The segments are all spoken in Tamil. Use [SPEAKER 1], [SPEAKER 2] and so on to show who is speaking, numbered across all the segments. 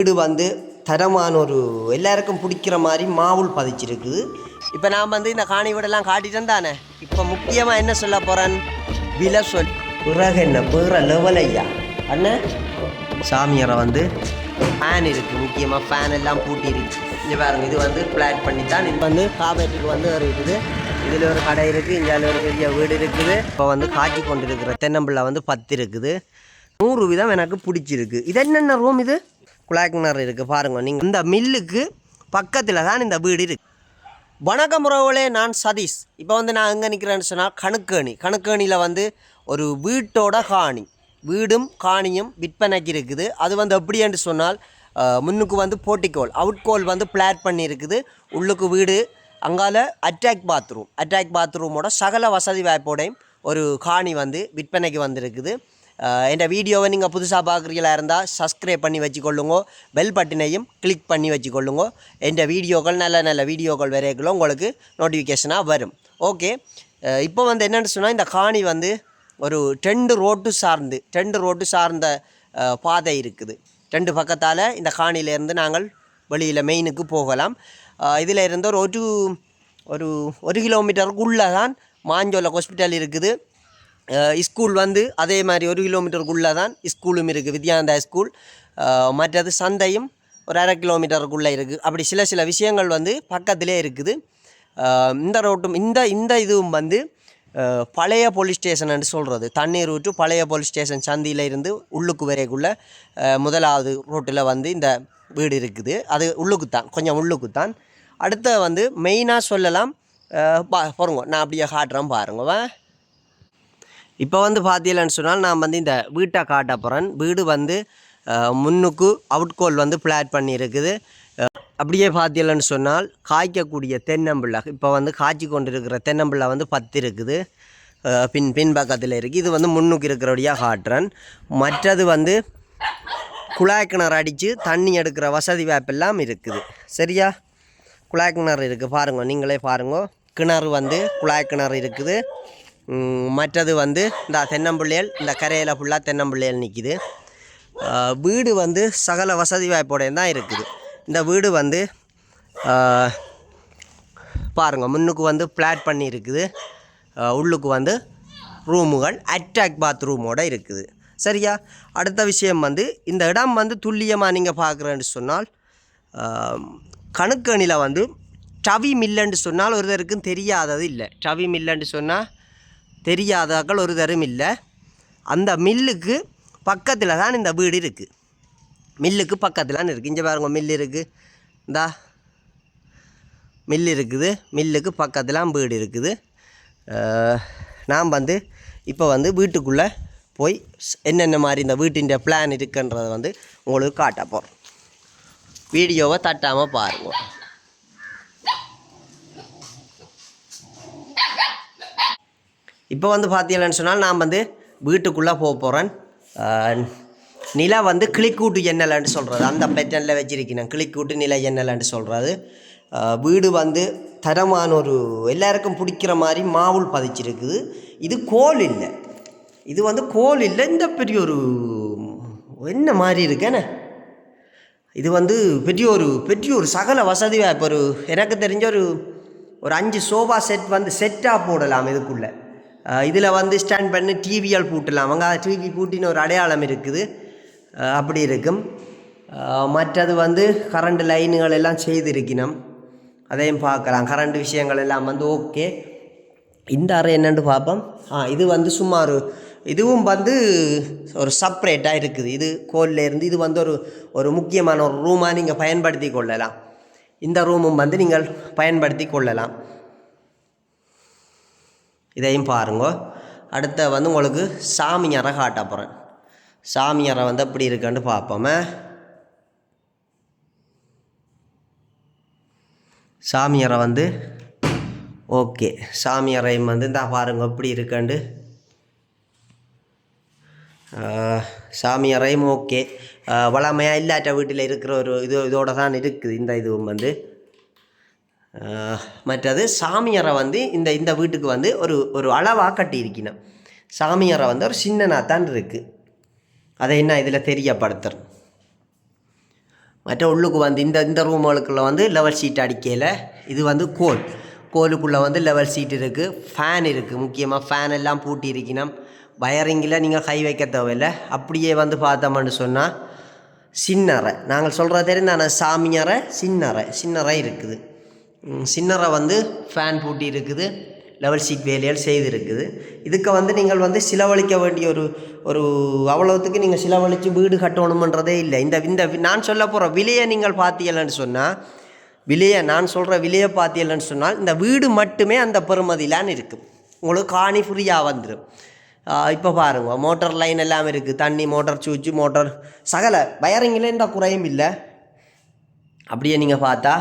[SPEAKER 1] வீடு வந்து தரமான ஒரு எல்லாருக்கும் பிடிக்கிற மாதிரி மாவுள் பதிச்சிருக்குது. இப்போ நான் வந்து இந்த காணி வீடெல்லாம் காட்டிட்டேன் தானே? இப்போ முக்கியமாக என்ன சொல்ல போகிறேன் விலை சொல். பிறகு என்ன? பிற லெவல் ஐயா. அண்ணன் சாமியாரை வந்து ஃபேன் இருக்குது முக்கியமாக ஃபேன் எல்லாம் பூட்டிருக்கு. இங்கே பாருங்க இது வந்து பிளாட் பண்ணி தான் இது வந்து காவேரிக்கு வந்து ஒரு இருக்குது. இதில் ஒரு கடை இருக்குது இங்கே ஒரு பெரிய வீடு இருக்குது. இப்போ வந்து காய்ச்சி கொண்டு இருக்கிற தென்னம்பிள்ளை வந்து பத்து இருக்குது. நூறு விதம் எனக்கு பிடிச்சிருக்கு. இது என்னென்ன ரூம் இது? குழாய் கிணறு இருக்குது பாருங்கள் நீங்கள் இந்த மில்லுக்கு பக்கத்தில் தான் இந்த வீடு இருக்குது வணக்கம் உறவுகளே நான் சதீஷ். இப்போ வந்து நான் எங்கே நிற்கிறேன்னு சொன்னால் கணுக்கேணி. கணுக்கேணியில் வந்து ஒரு வீட்டோட காணி. வீடும் காணியும் விற்பனைக்கு இருக்குது. அது வந்து எப்படின்னு சொன்னால் முன்னுக்கு வந்து போட்டிக்கோல் அவுட்கோல் வந்து பிளாட் பண்ணியிருக்குது. உள்ளுக்கு வீடு அங்கால அட்டாக் பாத்ரூம். அட்டாக் பாத்ரூமோட சகல வசதி வாய்ப்போடையும் ஒரு காணி வந்து விற்பனைக்கு வந்திருக்குது. என் வீடியோவை நீங்கள் புதுசாக பார்க்குறீங்களா இருந்தால் சப்ஸ்கிரைப் பண்ணி வச்சுக்கொள்ளுங்க பெல் பட்டினையும் கிளிக் பண்ணி வச்சுக்கொள்ளுங்க. என் வீடியோக்கள் நல்ல நல்ல வீடியோக்கள் வரைக்கும் உங்களுக்கு நோட்டிஃபிகேஷனாக வரும். ஓகே இப்போ வந்து என்னென்னு சொன்னால் இந்த காணி வந்து ஒரு ரெண்டு ரோட்டு சார்ந்து ரெண்டு ரோட்டு சார்ந்த பாதை இருக்குது. ரெண்டு பக்கத்தால் இந்த காணியிலேருந்து நாங்கள் வெளியில் மெயினுக்கு போகலாம். இதில் இருந்து ஒரு ஒரு ஒரு ஒரு கிலோமீட்டருக்குள்ளே தான் மாஞ்சோலை ஹாஸ்பிட்டல் இருக்குது. ஸ்கூல் வந்து அதே மாதிரி ஒரு கிலோமீட்டருக்குள்ளே தான் ஸ்கூலும் இருக்குது வித்யானந்தா ஸ்கூல் மற்றது சந்தையும் ஒரு அரை கிலோமீட்டருக்குள்ளே இருக்குது அப்படி சில சில விஷயங்கள் வந்து பக்கத்திலே இருக்குது. இந்த ரோட்டும் இந்த இந்த இதுவும் வந்து பழைய போலீஸ் ஸ்டேஷன் சொல்கிறது தண்ணீர் ஊற்று பழைய போலீஸ் ஸ்டேஷன் சந்தியில் இருந்து உள்ளுக்கு வரைக்குள்ளே முதலாவது ரோட்டில் வந்து இந்த வீடு இருக்குது. அது உள்ளுக்கு தான் கொஞ்சம் உள்ளுக்கு தான் அடுத்த வந்து மெயினாக சொல்லலாம் பா பாருங்க நான் அப்படியே காட்டுறேன் பாருங்க இப்போ வந்து பார்த்தீங்கன்னு சொன்னால் நான் வந்து இந்த வீட்டை காட்ட போகிறேன் வீடு வந்து முன்னுக்கு அவுட்கோல் வந்து பிளாட் பண்ணியிருக்குது அப்படியே பார்த்தீங்கன்னு சொன்னால் காய்க்கக்கூடிய தென்னம்பிள்ளை இப்போ வந்து காய்ச்சி கொண்டு இருக்கிற தென்னம்பிள்ளை வந்து பத்து இருக்குது பின் பின்பக்கத்தில் இருக்குது இது வந்து முன்னுக்கு இருக்கிறபடியாக காட்டுறேன். மற்றது வந்து குழாய் கிணறு அடித்து தண்ணி எடுக்கிற வசதி வாய்ப்பெல்லாம் இருக்குது. சரியா? குழாய் கிணறு இருக்குது பாருங்க நீங்களே பாருங்க. கிணறு வந்து குழாய் கிணறு இருக்குது. மற்றது வந்து இந்த தென்னம்பிள்ளையல் இந்த கரையில் ஃபுல்லாக தென்னம்பிள்ளையல் நிற்கிது வீடு வந்து சகல வசதி வாய்ப்போடையும் தான் இருக்குது. இந்த வீடு வந்து பாருங்கள் முன்னுக்கு வந்து பிளாட் பண்ணி இருக்குது. உள்ளுக்கு வந்து ரூமுகள் அட்டாக் பாத்ரூமோட இருக்குது. சரியா? அடுத்த விஷயம் வந்து இந்த இடம் வந்து துல்லியமாக நீங்கள் பார்க்குறேன்னு சொன்னால் கணுக்கணியில் வந்து டவி மில்லன்னு சொன்னால் ஒருத்தருக்கும் தெரியாதது இல்லை. டவி மில்லன்னு சொன்னால் தெரியாதாக்கள் ஒரு தரும் இல்லை. அந்த மில்லுக்கு பக்கத்தில் தான் இந்த வீடு இருக்குது மில்லுக்கு பக்கத்தில் இருக்குது இங்கே பாருங்க மில் இருக்குது இந்தா மில் இருக்குது. மில்லுக்கு பக்கத்தில் வீடு இருக்குது. நாம் நான் வந்து இப்போ வந்து வீட்டுக்குள்ளே போய் என்னென்ன மாதிரி இந்த வீட்டின் பிளான் இருக்குன்றதை வந்து உங்களுக்கு காட்ட போகிறோம் வீடியோவை தட்டாமல் பாருங்கள் இப்போ வந்து பார்த்தீங்கன்னு சொன்னால் நான் வந்து வீட்டுக்குள்ளே போக போகிறேன் நிலா வந்து கிளிக்கூட்டு எண்ணலன்னு சொல்கிறது அந்த பேட்டர்னில் வச்சிருக்கேன் கிளிக்கூட்டு நில எண்ணலன்னு சொல்கிறது வீடு வந்து தரமான ஒரு எல்லாருக்கும் பிடிக்கிற மாதிரி மாவுள் பதிச்சிருக்குது. இது கோல் இல்லை. இது வந்து கோல் இல்லை. இந்த பெரிய ஒரு என்ன மாதிரி இருக்கேனே இது வந்து பெரிய ஒரு பெரிய ஒரு சகல வசதியாக இப்போ ஒரு எனக்கு தெரிஞ்ச ஒரு ஒரு அஞ்சு சோஃபா செட் வந்து செட்டாக போடலாம் இதுக்குள்ளே. இதில் வந்து ஸ்டாண்ட் பண்ணி டிவியால் பூட்டலாம். அவங்க டிவி பூட்டின்னு ஒரு அடையாளம் இருக்குது. அப்படி இருக்கும். மற்றது வந்து கரண்ட் லைனுகள் எல்லாம் செய்திருக்கணும். அதையும் பார்க்கலாம். கரண்ட் விஷயங்கள் எல்லாம் வந்து ஓகே இந்த அறை என்னென்னு பார்ப்போம். ஆ இது வந்து சும்மா ஒரு இதுவும் வந்து ஒரு சப்ரேட்டாக இருக்குது. இது கோல்லேருந்து இது வந்து ஒரு ஒரு முக்கியமான ஒரு ரூமாக நீங்கள் பயன்படுத்தி கொள்ளலாம். இந்த ரூமும் வந்து நீங்கள் பயன்படுத்தி கொள்ளலாம். இதையும் பாருங்க. அடுத்த வந்து உங்களுக்கு சாமி அறை காட்ட போகிறேன் சாமி அறை வந்து எப்படி இருக்குன்னு பார்ப்போமே. சாமி அறை வந்து ஓகே. சாமி அறையும் வந்து இந்த பாருங்க எப்படி இருக்காண்டு சாமியாரையும் சாமி அறையும் ஓகே வளமையாக இல்லாட்ட வீட்டில் இருக்கிற ஒரு இது இதோட தான் இருக்குது இந்த இதுவும் வந்து. மற்றது சாமியாரை வந்து இந்த இந்த வீட்டுக்கு வந்து ஒரு ஒரு அளவாக கட்டியிருக்கணும். சாமி வந்து ஒரு சின்னனாக தான் இருக்குது அதை என்ன இதில் தெரியப்படுத்துகிறோம் மற்ற உள்ளுக்கு வந்து இந்த இந்த ரூமுகளுக்குள்ள வந்து லெவல் சீட் அடிக்கையில் இது வந்து கோல். கோலுக்குள்ளே வந்து லெவல் சீட் இருக்குது ஃபேன் இருக்குது முக்கியமாக ஃபேன் எல்லாம் பூட்டி இருக்கணும் வயரிங்கில் நீங்கள் கை வைக்க தேவையில்லை. அப்படியே வந்து பார்த்தோம்னு சொன்னால் சின்னறை நாங்கள் சொல்கிற தெரிந்தான? சாமியறை சின்னறை சின்னறை இருக்குது. சின்னரை வந்து ஃபேன் பூட்டி இருக்குது. லெவல் சீட் வேலையால் செய்திருக்குது. இதுக்கு வந்து நீங்கள் வந்து சிலவழிக்க வேண்டிய ஒரு ஒரு அவ்வளோத்துக்கு நீங்கள் சிலவழித்து வீடு கட்டணுமன்றதே இல்லை. இந்த இந்த நான் சொல்ல போகிற விலையை நீங்கள் பார்த்தீங்கன்னு சொன்னால் விலையை நான் சொல்கிற விலையை பார்த்தீங்கன்னு சொன்னால் இந்த வீடு மட்டுமே அந்த பெருமதியிலான்னு இருக்குது உங்களுக்கு காணி ஃப்ரீயாக வந்துடும் இப்போ பாருங்க மோட்டார் லைன் எல்லாம் இருக்குது தண்ணி மோட்டார் சுவிட்சு மோட்டார் சகல. வயரிங்கில் எந்த குறையும் இல்லை. அப்படியே நீங்கள் பார்த்தா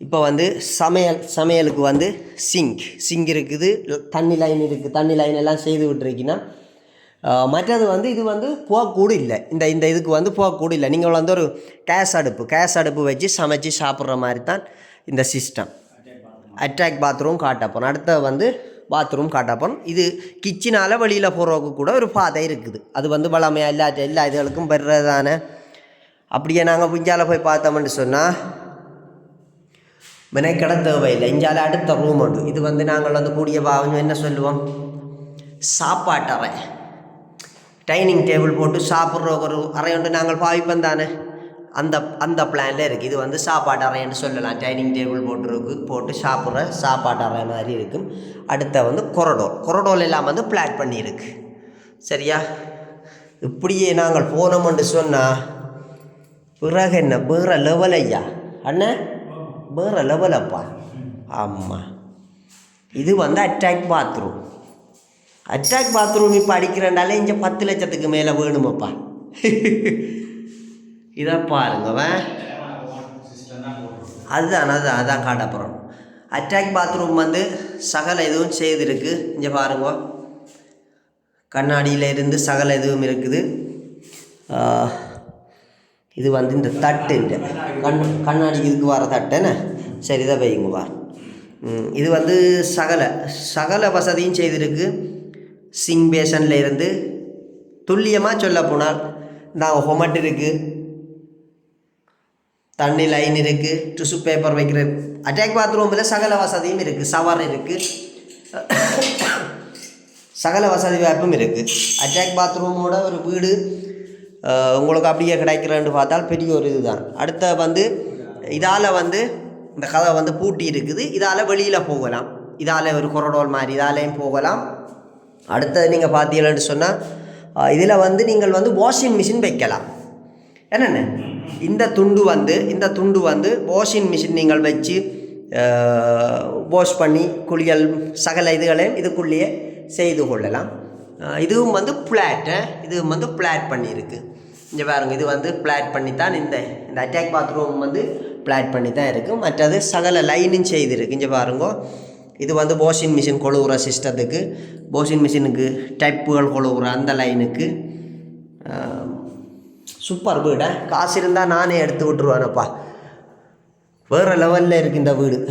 [SPEAKER 1] இப்போ வந்து சமையல் சமையலுக்கு வந்து சிங்க் சிங்க் இருக்குது தண்ணி லைன் இருக்குது தண்ணி லைன் எல்லாம் செய்து விட்டுருக்கீங்கன்னா மற்றது வந்து இது வந்து போகக்கூட இல்லை. இந்த இந்த இதுக்கு வந்து போகக்கூட இல்லை. நீங்கள் வந்து ஒரு கேஸ் அடுப்பு கேஸ் அடுப்பு வச்சு சமைச்சு சாப்பிட்ற மாதிரி தான் இந்த சிஸ்டம் அட்டாக் பாத்ரூம் காட்டப்போம் அடுத்தது அடுத்த வந்து பாத்ரூம் காட்ட இது கிச்சனால் வெளியில் போகிறவங்க கூட ஒரு பாதை இருக்குது. அது வந்து வளமையாக எல்லா எல்லா இதுகளுக்கும் பெறதானே அப்படியே நாங்கள் புஞ்சால போய் பார்த்தோம்னு சொன்னால் மெனக்கட தேவையில்லை இஞ்சால அடுத்த ரூம் உண்டு. இது வந்து நாங்கள் வந்து கூடிய பாவம். என்ன சொல்லுவோம்? சாப்பாட்டறை. டைனிங் டேபிள் போட்டு சாப்பிட்ற ஒரு அறை உண்டு. நாங்கள் பாவிப்போம் தானே? அந்த அந்த பிளானில் இருக்குது இது வந்து சாப்பாட்டு அறைன்னு சொல்லலாம். டைனிங் டேபிள் போட்டுருக்கு போட்டு சாப்பிட்ற சாப்பாட்டு அறை மாதிரி இருக்கும். அடுத்த வந்து கொரடோல் கொரடோல் எல்லாம் வந்து பிளாட் பண்ணியிருக்கு. சரியா? இப்படியே நாங்கள் போனோம்னு சொன்னால் பிறகு என்ன? வேற லெவல் ஐயா. அண்ணன் வேற லெவல் அப்பா. ஆமாம் இது வந்து அட்டாக் பாத்ரூம் அட்டாக் பாத்ரூம் இப்போ அடிக்கிறேன்டாலே இங்கே பத்து லட்சத்துக்கு மேலே வேணுமப்பா. இதை பாருங்கவன் அதுதான் அதுதான் அதான் காட்டப்புறம் அட்டாக் பாத்ரூம் வந்து சகல இதுவும் செய்திருக்கு. இங்கே பாருங்க. கண்ணாடியில் இருந்து சகல இதுவும் இருக்குது. இது வந்து இந்த தட்டு இந்த கண் கண்ணாடி இதுக்கு வர தட்டுன்னு சரி இதை வைங்க வா இது வந்து சகல சகல வசதியும் செய்திருக்கு. சிங் பேஷனில் இருந்து துல்லியமாக சொல்ல போனால் நாங்கள் ஹொமட் இருக்குது தண்ணி லைன் இருக்குது டிஷ்யூ பேப்பர் வைக்கிற அட்டாக் பாத்ரூமில் சகல வசதியும் இருக்குது சவர் இருக்குது சகல வசதி வாய்ப்பும் இருக்குது அட்டாக் பாத்ரூமோட ஒரு வீடு உங்களுக்கு அப்படியே கிடைக்கிறேன்னு பார்த்தால் பெரிய ஒரு இதுதான். அடுத்த வந்து இதால் வந்து இந்த கதை வந்து பூட்டி இருக்குது. இதால் வெளியில் போகலாம். இதால் ஒரு கொரடோல் மாதிரி இதாலேயும் போகலாம். அடுத்தது நீங்கள் பார்த்தீங்கன்னு சொன்னால் இதில் வந்து நீங்கள் வந்து வாஷிங் மிஷின் வைக்கலாம். என்னென்ன? இந்த துண்டு வந்து இந்த துண்டு வந்து வாஷிங் மிஷின் நீங்கள் வச்சு வாஷ் பண்ணி குளியல் சகல இதுகளையும் இதுக்குள்ளேயே செய்து கொள்ளலாம். இதுவும் வந்து பிளாட்டு இதுவும் வந்து பிளாட் பண்ணியிருக்கு. இங்கே பாருங்க இது வந்து பிளாட் பண்ணி தான் இந்த இந்த அட்டாக் பாத்ரூம் வந்து பிளாட் பண்ணி தான் இருக்குது மற்றது சகல லைனும் செய்திருக்கு இங்கே பாருங்க. இது வந்து வாஷிங் மிஷின் கொழுவுற சிஸ்டத்துக்கு வாஷிங் மிஷினுக்கு டைப்புகள் கொழுவுற அந்த லைனுக்கு சூப்பர் வீடை? காசு இருந்தால் நானே எடுத்து விட்ருவேனப்பா வேறு லெவலில் இருக்கு இந்த வீடு.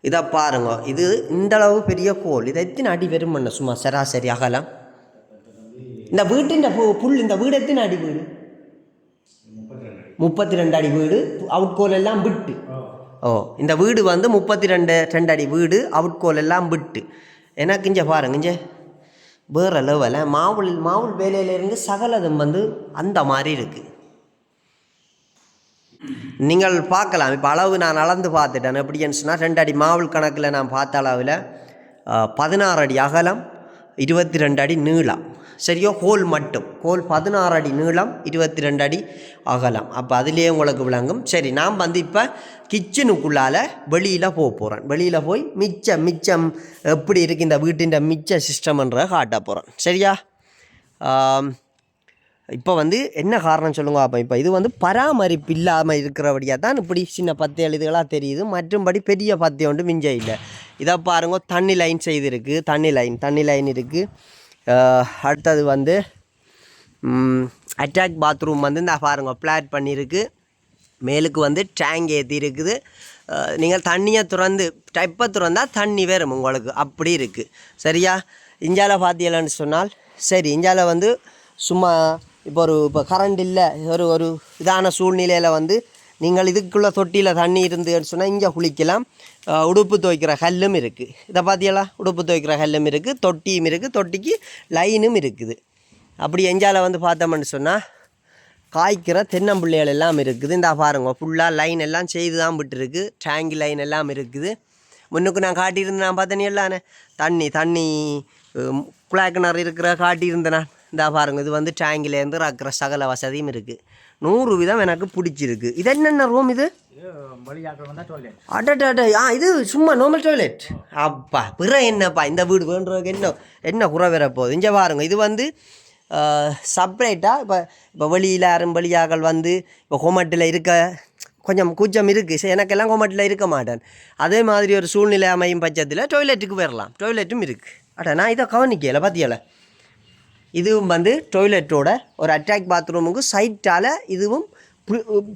[SPEAKER 1] இதை பாருங்க. இது இந்தளவு பெரிய கோல். இதை எத்தனை அடி வெறும் பண்ண? சும்மா சராசரி அகலாம். இந்த வீட்டின் பு- புல் இந்த வீடு எத்தனை அடி வீடு? முப்பத்தி ரெண்டு அடி வீடு அவுட் கோல் எல்லாம் விட்டு. ஓ இந்த வீடு வந்து முப்பத்தி ரெண்டு ரெண்டு அடி வீடு அவுட் கோல் எல்லாம் விட்டு. எனக்கு இங்கே பாருங்க இங்கே வேற லெவலில் மாவுள் மாவுள் வேலையிலேருந்து சகலதும் வந்து அந்த மாதிரி இருக்குது நீங்கள் பார்க்கலாம். இப்போ அளவு நான் அளந்து பார்த்துட்டேன். எப்படின்னு சொன்னால் ரெண்டு அடி மாவுள் கணக்கில் நான் பார்த்த அளவில் பதினாறு அடி அகலம் இருபத்தி ரெண்டு அடி நீளம். சரியோ? கோல் மட்டும். கோல் பதினாறு அடி நீளம் இருபத்தி ரெண்டு அடி அகலம். அப்போ அதுலேயே உங்களுக்கு விளங்கும். சரி நான் வந்து இப்போ கிச்சனுக்குள்ளால் வெளியில் போக போகிறேன் வெளியில் போய் மிச்சம் மிச்சம் எப்படி இருக்குது இந்த வீட்டின் மிச்ச சிஸ்டம்ன்ற காட்ட போகிறேன் சரியா? இப்போ வந்து என்ன காரணம் சொல்லுங்க அப்போ இப்போ? இது வந்து பராமரிப்பு இல்லாமல் இருக்கிறபடியாக தான் இப்படி சின்ன பத்து எழுதுகளாக தெரியுது. மற்றும்படி பெரிய பத்தியம் ஒன்று மிஞ்ச இல்லை. இதை பாருங்க தண்ணி லைன் செய்திருக்கு. தண்ணி லைன் தண்ணி லைன் இருக்குது அடுத்தது வந்து அட்டாக் பாத்ரூம் வந்து இந்த பாருங்க பிளாட் பண்ணியிருக்கு. மேலுக்கு வந்து டேங்க் ஏற்றி இருக்குது நீங்கள் தண்ணியை திறந்து டைப்பை திறந்தால் தண்ணி வரும் உங்களுக்கு. அப்படி இருக்குது சரியா? இந்தியாவில் பார்த்தீங்களான்னு சொன்னால் சரி இந்தியாவில் வந்து சும்மா இப்போ ஒரு இப்போ கரண்ட் இல்லை ஒரு ஒரு இதான சூழ்நிலையில் வந்து நீங்கள் இதுக்குள்ளே தொட்டியில் தண்ணி இருந்துன்னு சொன்னால் இங்கே குளிக்கலாம். உடுப்பு துவைக்கிற கல்லும் இருக்குது இதை பார்த்தீங்களா உடுப்பு துவைக்கிற கல்லும் இருக்குது தொட்டியும் இருக்குது தொட்டிக்கு லைனும் இருக்குது. அப்படி எஞ்சால வந்து பார்த்தோம்னு சொன்னால் காய்க்கிற தென்னம்பிள்ளைகள் எல்லாம் இருக்குது. இந்த பாருங்க ஃபுல்லாக லைன் எல்லாம் செய்து தான் விட்டுருக்கு. டேங்கி லைன் எல்லாம் இருக்குது. முன்னுக்கு நான் காட்டியிருந்தேன் நான் பார்த்தேனே எல்லானே தண்ணி தண்ணி குழாய் கிணறு இருக்கிற காட்டியிருந்தேன். நான் இந்த பாருங்க இது வந்து டேங்கிலேருந்து இருக்கிற சகல வசதியும் இருக்குது நூறு விதம் எனக்கு பிடிச்சிருக்கு. இது என்னென்ன ரூம் இது?
[SPEAKER 2] இது வழியாக்கள் வந்தால் டாய்லெட்
[SPEAKER 1] அடட ஆ இது சும்மா நார்மல் டாய்லெட் அப்பா பிற என்னப்பா இந்த வீடு வேண்டுறதுக்கு என்ன என்ன குறை வர போகுது? இங்கே பாருங்க இது வந்து செப்பரேட்டாக இப்போ இப்போ வெளியில் யாரும் வெளியாக்கள் வந்து இப்போ ஹோமட்டில் இருக்க கொஞ்சம் கூச்சம் இருக்குது சரி எனக்கெல்லாம் ஹோமட்டில் இருக்க மாட்டேன். அதே மாதிரி ஒரு சூழ்நிலை அமையும் பட்சத்தில் டாய்லெட்டுக்கு வரலாம். டாய்லெட்டும் இருக்குது அட நான் இதை கவனிக்கல பார்த்தியல இதுவும் வந்து டொய்லெட்டோட ஒரு அட்டாக் பாத்ரூமுக்கு சைட்டால் இதுவும்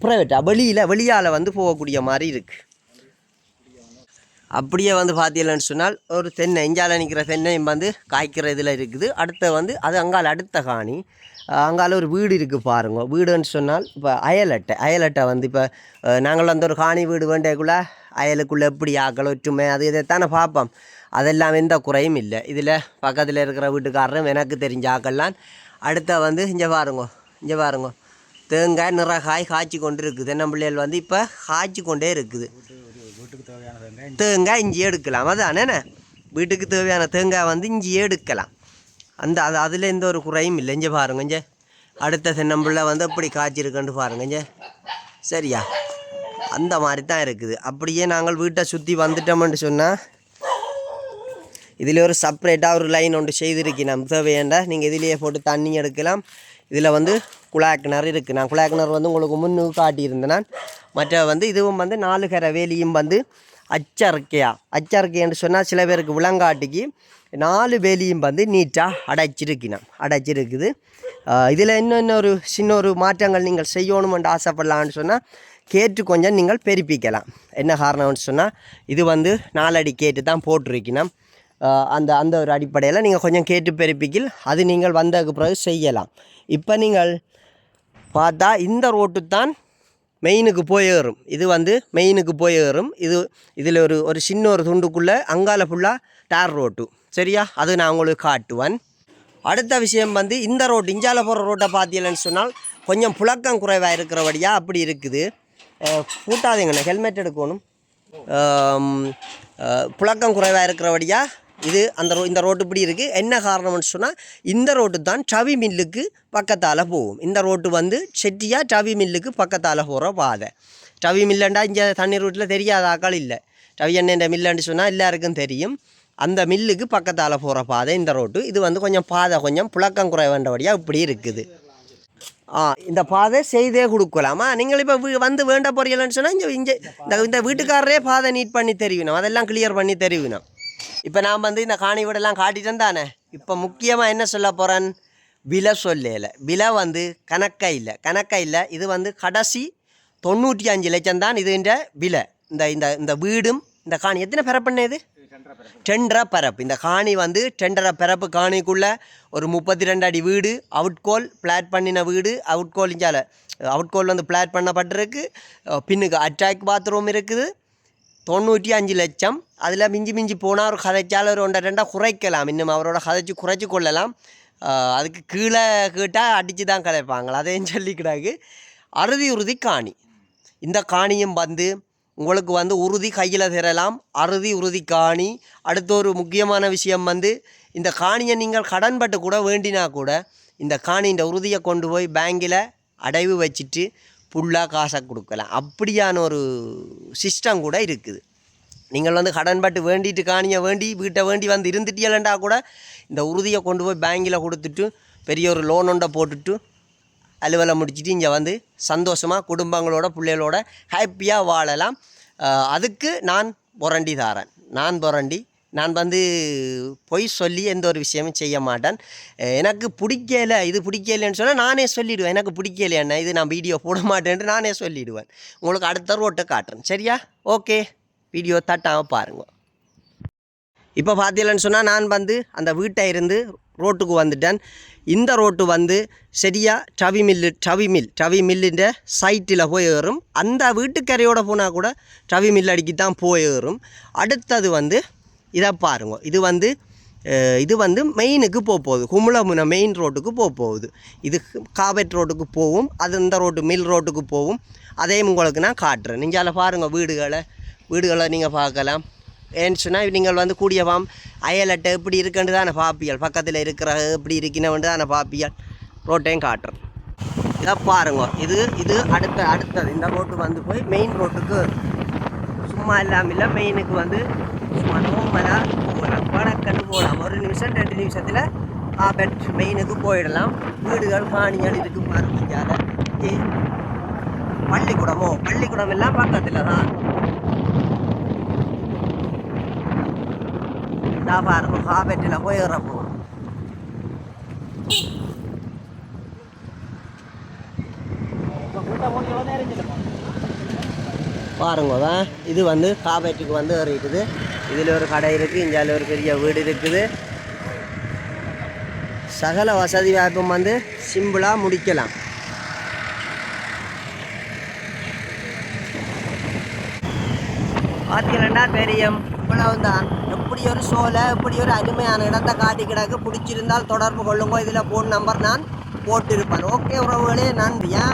[SPEAKER 1] ப்ரைவேட்டாக வெளியில் வெளியால் வந்து போகக்கூடிய மாதிரி இருக்குது அப்படியே வந்து பார்த்தீங்கன்னு சொன்னால் ஒரு தென்னை இஞ்சால நிற்கிற தென்னையும் வந்து காய்க்கிற இதில் இருக்குது. அடுத்த வந்து அது அங்கால் அடுத்த காணி. அங்கால ஒரு வீடு இருக்குது பாருங்க. வீடுன்னு சொன்னால் இப்போ அயலட்டை. அயலட்டை வந்து இப்போ நாங்கள் வந்து ஒரு காணி வீடு வேண்டியக்குள்ளே அயலுக்குள்ளே எப்படி ஆக்கள் ஒற்றுமை அது இதைத்தானே பார்ப்போம். அதெல்லாம் எந்த குறையும் இல்லை. இதில் பக்கத்தில் இருக்கிற வீட்டுக்காரரும் எனக்கு தெரிஞ்ச ஆக்கள்லாம் அடுத்த வந்து இங்கே பாருங்க இங்கே பாருங்க. தேங்காய் நிறகாய் காய்ச்சி கொண்டு இருக்குது தென்னம்பிள்ளைகள் வந்து இப்போ காய்ச்சி கொண்டே இருக்குது. தேங்காய் இஞ்சி எடுக்கலாம். அதானே? வீட்டுக்கு தேவையான தேங்காய் வந்து இஞ்சி எடுக்கலாம். அந்த அது அதில் எந்த ஒரு குறையும் இல்லை. இங்கே பாருங்க இங்கே. அடுத்த தென்னம்பிள்ளை வந்து அப்படி காய்ச்சிருக்குன்னு பாருங்க இங்கே. சரியா? அந்த மாதிரி தான் இருக்குது. அப்படியே நாங்கள் வீட்டை சுற்றி வந்துட்டோம்னு சொன்னால் இதில் ஒரு செப்பரேட்டாக ஒரு லைன் ஒன்று செய்திருக்கணும் வேண்டாம் நீங்கள் இதிலேயே போட்டு தண்ணி எடுக்கலாம். இதில் வந்து குழாய் கிணறு இருக்குது நான் குழாய் கிணறு வந்து உங்களுக்கு முன்னு காட்டியிருந்தேன் நான். மற்ற வந்து இதுவும் வந்து நாலு கரை வேலியும் வந்து அச்சறுக்கையா? அச்சறுக்கைன்னு சொன்னால் சில பேருக்கு விளங்காட்டிக்கு நாலு வேலியும் வந்து நீட்டாக அடைச்சிருக்கணும் அடைச்சிருக்குது. இதில் இன்னும் இன்னொரு சின்ன ஒரு மாற்றங்கள் நீங்கள் செய்யணுமென்று ஆசைப்படலான்னு சொன்னால் கேட்டு கொஞ்சம் நீங்கள் பெருப்பிக்கலாம். என்ன காரணம்னு சொன்னால் இது வந்து நாலடி கேட்டு தான் போட்டிருக்கணும் அந்த அந்த ஒரு அடிப்படையில் நீங்கள் கொஞ்சம் கேட்டு பெருப்பிக்கில் அது நீங்கள் வந்ததுக்கு பிறகு செய்யலாம். இப்போ நீங்கள் பார்த்தா இந்த ரோட்டு தான் மெயினுக்கு போய் ஏறும். இது வந்து மெயினுக்கு போய் ஏறும். இது இதில் ஒரு ஒரு சின்ன ஒரு துண்டுக்குள்ளே அங்கால ஃபுல்லாக டார் ரோட்டு. சரியா? அது நான் உங்களுக்கு காட்டுவேன். அடுத்த விஷயம் வந்து இந்த ரோட்டு இஞ்சால போகிற ரோட்டை பார்த்தீங்கன்னு சொன்னால் கொஞ்சம் புழக்கம் குறைவாக இருக்கிறபடியாக அப்படி இருக்குது. கூட்டாதீங்கண்ணே ஹெல்மெட் எடுக்கணும். புழக்கம் குறைவாக இருக்கிறபடியாக இது அந்த ரோ இந்த ரோட்டு இப்படி இருக்குது என்ன காரணம்னு சொன்னால் இந்த ரோட்டு தான் சவி மில்லுக்கு பக்கத்தால் போகும். இந்த ரோட்டு வந்து செட்டியாக டவி மில்லுக்கு பக்கத்தால் போகிற பாதை. சவி மில்லண்டா இங்கே தண்ணி ரூட்டில் தெரியாத ஆக்கள் இல்லை. டவி அண்ணன் மில்லுன்னு சொன்னால் எல்லாருக்கும் தெரியும். அந்த மில்லுக்கு பக்கத்தால் போகிற பாதை இந்த ரோட்டு. இது வந்து கொஞ்சம் பாதை கொஞ்சம் புழக்கம் குறைவேண்டபடியாக இப்படி இருக்குது. ஆ இந்த பாதை செய்தே கொடுக்கலாமா? நீங்கள் இப்போ வந்து வேண்ட போறீங்களான்னு சொன்னால் இங்கே இங்கே இந்த இந்த வீட்டுக்காரரே பாதை நீட் பண்ணி தெரிவினோம் அதெல்லாம் கிளியர் பண்ணி தெரிவினோம் இப்போ நான் வந்து இந்த காணி வீடெல்லாம் காட்டிட்டேன் தானே. இப்போ முக்கியமாக என்ன சொல்ல போகிறேன் விலை சொல்லல. விலை வந்து கணக்கை இல்லை. கணக்கை இல்லை. இது வந்து கடைசி தொண்ணூற்றி அஞ்சு லட்சம் தான் இதுன்ற விலை. இந்த இந்த இந்த வீடும் இந்த காணி. எத்தனை பெறப்பண்ண இது? டெண்டரை பரப்பு இந்த காணி வந்து டெண்டரை பரப்பு காணிக்குள்ளே ஒரு முப்பத்தி ரெண்டு அடி வீடு அவுட்கோல் பிளாட் பண்ணின வீடு அவுட்கோல் இஞ்சால அவுட்கோல் வந்து பிளாட் பண்ணப்பட்டிருக்கு. பின்னுக்கு அட்டாக் பாத்ரூம் இருக்குது. தொண்ணூற்றி அஞ்சு லட்சம். அதில் மிஞ்சி மிஞ்சி போனால் ஒரு கதைச்சால் ஒரு ஒன்றரை ரெண்டாக குறைக்கலாம். இன்னும் அவரோட கதைச்சு குறைச்சி கொள்ளலாம். அதுக்கு கீழே கேட்டால் அடித்து தான் கதைப்பாங்களா அதையும் சொல்லிக்கிறாங்க அறுதி உறுதி காணி. இந்த காணியும் வந்து உங்களுக்கு வந்து உறுதி கையில் தரலாம் அறுதி உறுதி காணி. அடுத்த ஒரு முக்கியமான விஷயம் வந்து இந்த காணியை நீங்கள் கடன்பட்டு கூட வேண்டினா கூட இந்த காணியின் உறுதியை கொண்டு போய் பேங்கில் அடைவு வச்சுட்டு ஃபுல்லாக காசை கொடுக்கலாம். அப்படியான ஒரு சிஸ்டம் கூட இருக்குது. நீங்கள் வந்து கடன்பட்டு வேண்டிட்டு காணியை வேண்டி வீட்டை வேண்டி வந்து இருந்துட்டீங்களா கூட இந்த உறுதியை கொண்டு போய் பேங்கில் கொடுத்துட்டு பெரிய ஒரு லோன் ஒன்றை போட்டுட்டு அலுவலை முடிச்சுட்டு இங்கே வந்து சந்தோஷமாக குடும்பங்களோட பிள்ளைகளோட ஹாப்பியாக வாழலாம். அதுக்கு நான் புரண்டி தாரேன் நான் புரண்டி நான் வந்து பொய் சொல்லி எந்த ஒரு விஷயமும் செய்ய மாட்டேன். எனக்கு பிடிக்கலை இது பிடிக்கலன்னு சொன்னால் நானே சொல்லிவிடுவேன் எனக்கு பிடிக்கல என்ன இது நான் வீடியோ போட மாட்டேன்ட்டு நானே சொல்லிவிடுவேன் உங்களுக்கு அடுத்த ரோட்டை காட்டுறேன். சரியா? ஓகே. வீடியோ தட்டாமல் பாருங்கள் இப்போ பார்த்தீங்கன்னு சொன்னால் நான் வந்து அந்த வீட்டை இருந்து ரோட்டுக்கு வந்துட்டேன். இந்த ரோட்டு வந்து சரியாக டவி மில்லு டவி மில் டவி மில்லுன்ற சைட்டில் போய் ஏறும். அந்த வீட்டுக்கரையோடு போனால் கூட டவி மில் அடிக்கி தான் போய் ஏறும். அடுத்தது வந்து இதை பாருங்க. இது வந்து இது வந்து மெயினுக்கு போக போகுது. குமுளமுன மெயின் ரோட்டுக்கு போக போகுது. இது காபெட் ரோட்டுக்கு போகும். அது இந்த ரோட்டு மில் ரோட்டுக்கு போகும். அதையும் உங்களுக்கு நான் காட்டுறேன். நீங்கள் பாருங்கள் வீடுகளை. வீடுகளை நீங்கள் பார்க்கலாம். ஏன்னு சொன்னால் நீங்கள் வந்து கூடியவாம் அயலட்டை எப்படி இருக்குன்னு தானே பாப்பியல். பக்கத்தில் இருக்கிற எப்படி இருக்கினவன்ட்டு தானே பாப்பியல். ரோட்டையும் காட்டுறேன். இதை பாருங்க. இது இது அடுத்த அடுத்தது. இந்த ரோட்டு வந்து போய் மெயின் ரோட்டுக்கு சும்மா இல்லாமல் இல்லை. மெயினுக்கு வந்து சும்மா நோம்பலாக போகலாம் வடக்கன்னு போகலாம் ஒரு நிமிஷம் ரெண்டு நிமிஷத்தில் பெட் மெயினுக்கு போயிடலாம். வீடுகள் காணிகள் இருக்கு பாருங்க இங்கால. பள்ளிக்கூடமோ? பள்ளிக்கூடம் எல்லாம் பக்கத்தில் தான். நான் பாருங்க ஹாபெட்டில் போய் ஏறப்போ பாருங்க தான் இது வந்து காபேட்டுக்கு வந்து ஏறிட்டுது. இதில் ஒரு கடை இருக்குது இந்தியாவில் ஒரு பெரிய வீடு இருக்குது. சகல வசதி வாய்ப்பும் வந்து சிம்பிளாக முடிக்கலாம். பார்த்தீங்கன்னா தெரியும் இவ்வளவுதான். எப்படி ஒரு சோலை எப்படி ஒரு அருமையான இடத்தை காட்டி கிடக்கு பிடிச்சிருந்தால் தொடர்பு கொள்ளுங்க. இதில் ஃபோன் நம்பர் நான் போட்டிருப்பேன். ஓகே உறவுகளே நன்றியா?